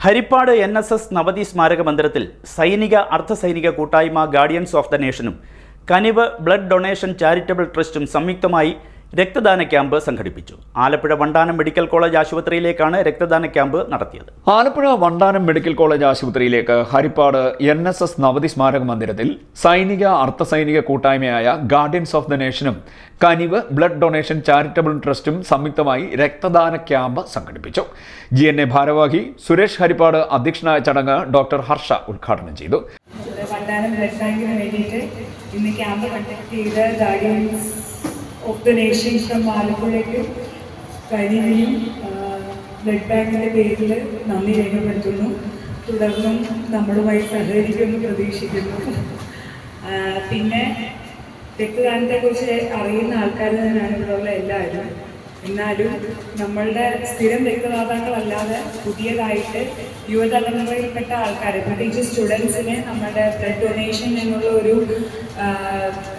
Harippad N S S നവതി സ്മാരക മന്ദിരത്തിൽ സൈനിക അർദ്ധസൈനിക കൂട്ടായ്മ guardians of the നേഷനും Kanivu blood donation charitable ട്രസ്റ്റും സംയുക്തമായി രക്തദാന ക്യാമ്പ് സംഘടിപ്പിച്ചു. ആലപ്പുഴ വണ്ടാനം മെഡിക്കൽ കോളേജ് ആശുപത്രിയിലേക്കാണ് രക്തദാന ക്യാമ്പ് നടത്തിയത്. ആലപ്പുഴ വണ്ടാനം മെഡിക്കൽ കോളേജ് ആശുപത്രിയിലേക്ക് ഹരിപ്പാട് എൻ എസ് എസ് നവതി സ്മാരക മന്ദിരത്തിൽ സൈനിക അർദ്ധസൈനിക കൂട്ടായ്മയായ guardians of the നേഷനും Kanivu blood donation charitable ട്രസ്റ്റും സംയുക്തമായി രക്തദാന ക്യാമ്പ് സംഘടിപ്പിച്ചു. ജി എൻ എ ഭാരവാഹി സുരേഷ് ഹരിപ്പാട് അധ്യക്ഷനായ ചടങ്ങ് ഡോക്ടർ ഹർഷ ഉദ്ഘാടനം ചെയ്തു. വണ്ടാനം വേണ്ടിയിട്ട് ഇന്ന് ക്യാമ്പ് കണ്ടക്ട് ചെയ്ത guardians of the nation from ആലപ്പുഴയ്ക്കും കരിവിനും ബ്ലഡ് ബാങ്കിന്റെ പേരിൽ നന്ദി രേഖപ്പെടുത്തുന്നു. തുടർന്നും നമ്മളുമായി സഹകരിക്കുമെന്ന് പ്രതീക്ഷിക്കുന്നു. പിന്നെ പിന്നെ രക്തദാനത്തെക്കുറിച്ച് അറിയുന്ന ആൾക്കാർ തന്നെയാണ് ഇവിടെയുള്ള എല്ലാവരും എന്നാലും നമ്മളുടെ സ്ഥിരം രക്തദാതാക്കളല്ലാതെ പുതിയതായിട്ട് യുവതലമുറയിൽപ്പെട്ട ആൾക്കാരെ പ്രത്യേകിച്ച് സ്റ്റുഡൻസിനെ നമ്മുടെ ബ്ലഡ് ഡൊണേഷൻ എന്നുള്ള ഒരു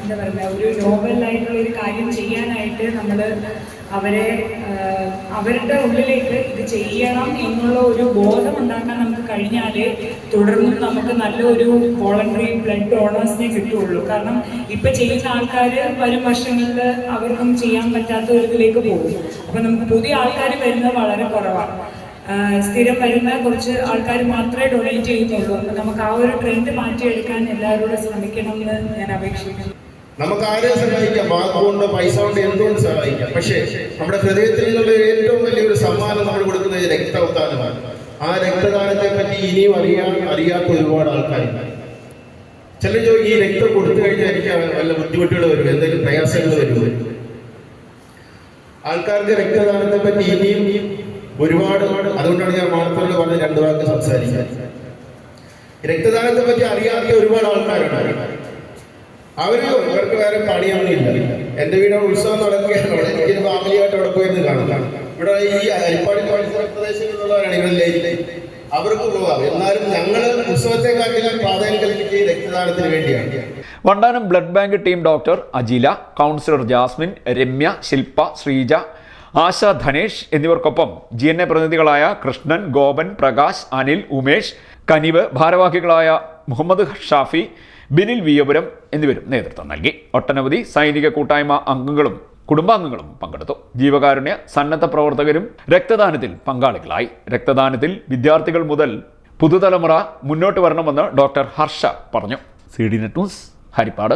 എന്താ പറയുക ഒരു നോവലായിട്ടുള്ള ഒരു കാര്യം ചെയ്യാനായിട്ട് നമ്മൾ അവരെ അവരുടെ ഉള്ളിലേക്ക് ഇത് ചെയ്യണം എന്നുള്ള ഒരു ബോധം ഉണ്ടാക്കാൻ നമുക്ക് കഴിഞ്ഞാൽ തുടർന്നും നമുക്ക് നല്ലൊരു വോളണ്ടറി ബ്ലഡ് ഡോണേഴ്സിനെ കിട്ടുകയുള്ളൂ. കാരണം ഇപ്പൊ ചെയ്യുന്ന ആൾക്കാർ വരും വർഷങ്ങളിൽ അവർക്കും ചെയ്യാൻ പറ്റാത്ത ഒരു ഇതിലേക്ക് പോകും. അപ്പൊ നമുക്ക് പുതിയ ആൾക്കാർ വരുന്നത് വളരെ കുറവാണ് സ്ഥിരം വരുന്ന കുറച്ച് ആൾക്കാർ മാത്രമേ ഡൊണേറ്റ് ചെയ്യുന്നുള്ളൂ. അപ്പൊ നമുക്ക് ആ ഒരു ട്രെൻഡ് മാറ്റിയെടുക്കാൻ എല്ലാവരോടും ശ്രമിക്കണം എന്ന് ഞാൻ അപേക്ഷിക്കുന്നു. നമുക്ക് ആരെയും സഹായിക്കാം? വാക്കുകൊണ്ട് പൈസ കൊണ്ട് എന്തുകൊണ്ട് സഹായിക്കാം? പക്ഷേ നമ്മുടെ ഹൃദയത്തിൽ നിന്നുള്ള ഏറ്റവും ആ രക്തദാനത്തെ പറ്റി ഇനിയും അറിയാൻ അറിയാത്ത ഒരുപാട് ആൾക്കാരുണ്ട് ചില ഈ രക്തം കൊടുത്തു കഴിഞ്ഞാൽ വല്ല ബുദ്ധിമുട്ടുകൾ വരും? എന്തെങ്കിലും പ്രയാസങ്ങൾ വരും? ആൾക്കാർക്ക് രക്തദാനത്തെ പറ്റി ഇനിയും ഒരുപാട് അതുകൊണ്ടാണ് ഞാൻ മാർത്തോട് പറഞ്ഞ രണ്ട് വാക്ക് സംസാരിക്കാൻ രക്തദാനത്തെ പറ്റി അറിയാത്ത ഒരുപാട് ആൾക്കാരുണ്ട്. അവർ അവർക്ക് വേറെ പണിയൊന്നുമില്ല എന്റെ വീട് ഉത്സവം നടക്കുകയാണ്. എനിക്ക് ഫാമിലിയായിട്ട് അവിടെ പോയിരുന്നു കാണാം. ഇവിടെ ഈ അരിപ്പാടി പ്രദേശങ്ങളിലുള്ളവരാണ് ഇവരിലേക്ക് അവർക്ക് പോകാം എന്നാലും ഞങ്ങൾ ഉത്സവത്തെക്കാട്ടിലും പ്രാധാന്യം കൽപ്പിക്കുക രക്തദാനത്തിന് വേണ്ടിയാണ്. Vandanam blood bank team doctor Ajila councillor Jasmine Ramya Shilpa Sreeja Asha Dhanesh എന്നിവർക്കൊപ്പം ജി എൻ എ പ്രതിനിധികളായ കൃഷ്ണൻ ഗോപൻ പ്രകാശ് അനിൽ ഉമേഷ് കനിവ് ഭാരവാഹികളായ മുഹമ്മദ് ഷാഫി ബിനിൽ വിയപുരം എന്നിവരും നേതൃത്വം നൽകി. ഒട്ടനവധി സൈനിക കൂട്ടായ്മ അംഗങ്ങളും കുടുംബാംഗങ്ങളും പങ്കെടുത്തു. ജീവകാരുണ്യ സന്നദ്ധ പ്രവർത്തകരും രക്തദാനത്തിൽ പങ്കാളികളായി. രക്തദാനത്തിൽ വിദ്യാർത്ഥികൾ മുതൽ പുതുതലമുറ മുന്നോട്ട് വരണമെന്ന് ഡോക്ടർ ഹർഷ പറഞ്ഞു. C D net news Harippad.